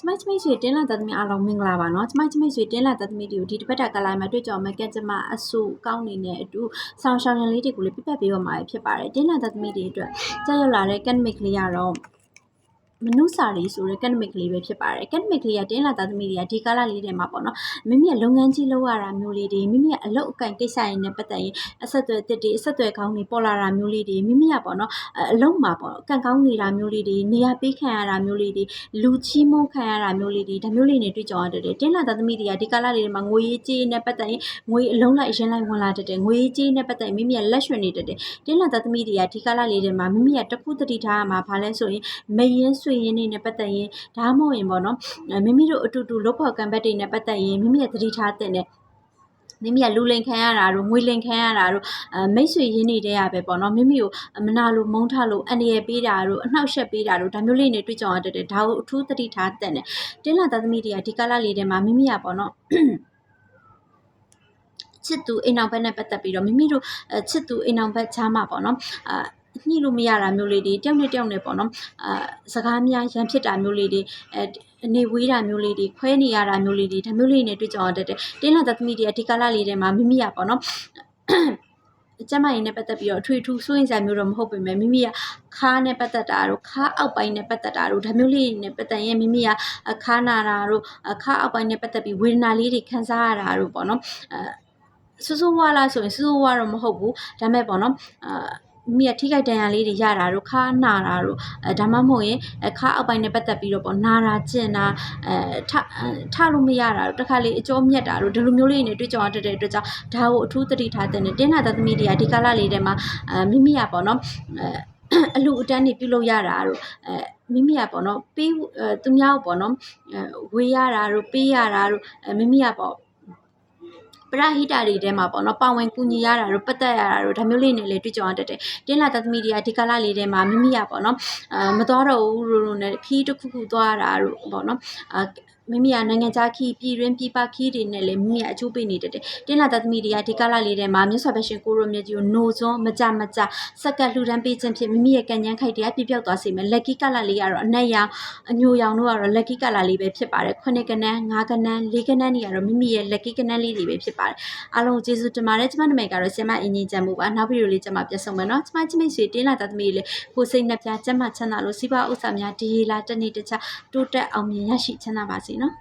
ကျမကျမိတ်ရွှေတင်းလာသသမီးအားလုံးမင်္ဂလာပါနော်ကျမကျမိတ်ရွှေတင်းလာသသမီးတွေကိုဒီတစ်ပတ်တက်ကလာမှာတွေ့ကြုံမဲ့ကကျမအဆူကောင်းနေတဲ့အတူဆောင်းရှောင်းရင်လေးတွေကိုလည်းပြပတ်ပေးပါမှာဖြစ်ပါတယ်တင်းလာသသမီးတွေအတွက်ကြာရောက်လာတဲ့ academic လေးကတော့ မနုစာရီဆိုတဲ့ကက်နမစ်ကလေးပဲဖြစ်ပါတယ်ကက်နမစ်ကလေးကတင်းလာသားသမီးတွေကဒီကာလလေးထဲမှာပေါ့နော်မိမိရဲ့လုပ်ငန်းကြီးလုပ်ရတာမျိုးလေးတွေမိမိရဲ့အလုပ်အကန့်ကိစ္စရင်းနဲ့ပတ်သက်ရင်အဆက်အသွယ်တစ်တွေအဆက်အသွယ်ကောင်းတွေပေါ်လာတာမျိုးလေးတွေမိမိကပေါ့နော်အလုပ်မှာပေါ့ကန့်ကောင်းနေတာမျိုးလေးတွေနေရာပေးခံရတာမျိုးလေးတွေလူချီးမွမ်းခံရတာမျိုးလေးတွေဒါမျိုးလေးတွေတွေ့ကြရတတ်တယ်တင်းလာသားသမီးတွေကဒီကာလလေးထဲမှာငွေရေးကြေးနဲ့ပတ်သက်ရင်ငွေအလုံးလိုက်ရင်းလိုက်ဝင်လာတတ်တယ်ငွေရေးကြေးနဲ့ပတ်သက်ရင်မိမိရဲ့လက်ရွှေနေတတ်တယ်တင်းလာသားသမီးတွေကဒီကာလလေးထဲမှာမိမိရဲ့တစ်ခုတတိထားရမှာဘာလဲဆိုရင်မရင်ဆွေရင်တွေနဲ့ပတ်သက်ရင်ဒါမှမဟုတ်ရင်ပေါ့နော်မိမိတို့အတူတူလုပ်ဖို့ကံဘက်တွေနဲ့ပတ်သက်ရင်မိမိရဲ့သတိထားတဲ့နဲ့မိမိကလူလိန်ခံရတာတို့ငွေလိန်ခံရတာတို့အမိတ်ဆွေရင်းနေတဲ့ရပဲပေါ့နော်မိမိကိုမနာလို့မုန်းထလို့အန္တရာယ်ပေးတာတို့အနှောက်အယှက်ပေးတာတို့ဒါမျိုးလေးတွေတွေ့ကြရတတ်တယ်ဒါကိုအထူးသတိထားတဲ့နဲ့တင်းလာသားသမီးတွေကဒီကာလလေးထဲမှာမိမိကပေါ့နော်ချစ်သူအိမ်အောင်ဘက်နဲ့ပတ်သက်ပြီးတော့မိမိတို့ချစ်သူအိမ်အောင်ဘက်ချားမှာပေါ့နော်အာ ညှိလို့မရတာမျိုးလေးတွေတယောက်နဲ့တယောက်နဲ့ပေါ့နော်အာစကားများရန်ဖြစ်တာမျိုးလေးတွေအဲအနေဝေးတာမျိုးလေးတွေခွဲနေရတာမျိုးလေးတွေဒါမျိုးလေးနဲ့တွေ့ကြရတတ်တယ်တင်းလာသမီးတွေအဒီကာလလေးထဲမှာမိမိရပေါ့နော်ကျမရင်နဲ့ပတ်သက်ပြီးတော့အထွေထူးစိုးရင်ဆိုင်မျိုးတော့မဟုတ်ပေမဲ့မိမိကခါးနဲ့ပတ်သက်တာတို့ခါးအောက်ပိုင်းနဲ့ပတ်သက်တာတို့ဒါမျိုးလေးနဲ့ပတ်သက်ရင်မိမိကခါးနာတာတို့ခါးအောက်ပိုင်းနဲ့ပတ်သက်ပြီးဝေဒနာလေးတွေခံစားရတာတို့ပေါ့နော်အဲဆူဆူဝါလာဆိုရင်ဆူဆူဝါတော့မဟုတ်ဘူးဒါမဲ့ပေါ့နော်အာ မိကထိခိုက်ဒဏ်ရာလေးတွေရတာတို့ခါနာတာတို့အဲဒါမှမဟုတ်ရင်ခါအောက်ပိုင်းနဲ့ပတ်သက်ပြီးတော့ပေါ့နာတာကျင်တာအဲထထလို့မရတာတို့တစ်ခါလေအကျောမြက်တာတို့ဒီလိုမျိုးလေးတွေတွေ့ကြရတဲ့အတွက်ကြောင့်ဒါကိုအထူးသတိထားတဲ့နဲ့တင်းလာတဲ့သမီးတွေကဒီကာလလေးထဲမှာအဲမိမိကပေါ့နော်အဲအလူအတန်းနေပြုလုပ်ရတာတို့အဲမိမိကပေါ့နော်ပေးသူများကိုပေါ့နော်ဝေးရတာတို့ပေးရတာတို့မိမိကပေါ့ ပရဟိတတွေထဲမှာပေါ့နော်ပါဝင်ကူညီရတာတို့ပတ်သက်ရတာတို့ဒါမျိုးလေးနဲ့လည်းတွေ့ကြုံရတတ်တယ်တင်းလာတသမီတွေကဒီကာလလေးထဲမှာမိမိရပေါ့နော်အာမတော်တော့ဘူးလို့နဲ့ခီးတစ်ခုခုသွားတာတို့ပေါ့နော်အာ မိမိကနိုင်ငံခြားခီးပြည်ရင်းပြည်ပခီးတွေနဲ့လည်းမိမိကအကျိုးပေးနေတတ်တယ်တင်းလာတသမီတွေကဒီကာလလေးထဲမှာမြတ်စွာဘုရားကိုရိုမြတ်ကြီးကိုနိုစွန်းမကြမကြစက်ကလှူဒန်းပေးခြင်းဖြင့်မိမိရဲ့ကံဉန်းခိုက်တရားပြပြောက်သွားစေမယ်လက်ကီကာလလေးကတော့အနက်ရောင်အညိုရောင်တို့ကတော့လက်ကီကာလလေးပဲဖြစ်ပါတယ်ခုနှစ်ကနန်းငါးကနန်းလေးကနန်းတွေကတော့မိမိရဲ့လက်ကီကနန်းလေးတွေပဲဖြစ်ပါတယ်အားလုံးကျေးဇူးတင်ပါတယ်ကျမနာမည်ကတော့ဆင်မအင်းကြီးချမ်းမှုပါနောက်ဗီဒီယိုလေးကျမပြန်ဆောင်မယ်နော်ကျမချစ်မိတ်ဆွေတင်းလာတဲ့သမီးလေးကိုစိတ်နှပြကျမချမ်းသာလို့စီးပွားဥစ္စာများဒီလာတနေ့တခြားတိုးတက်အောင်မြင်ရရှိချမ်းသာပါစေနော်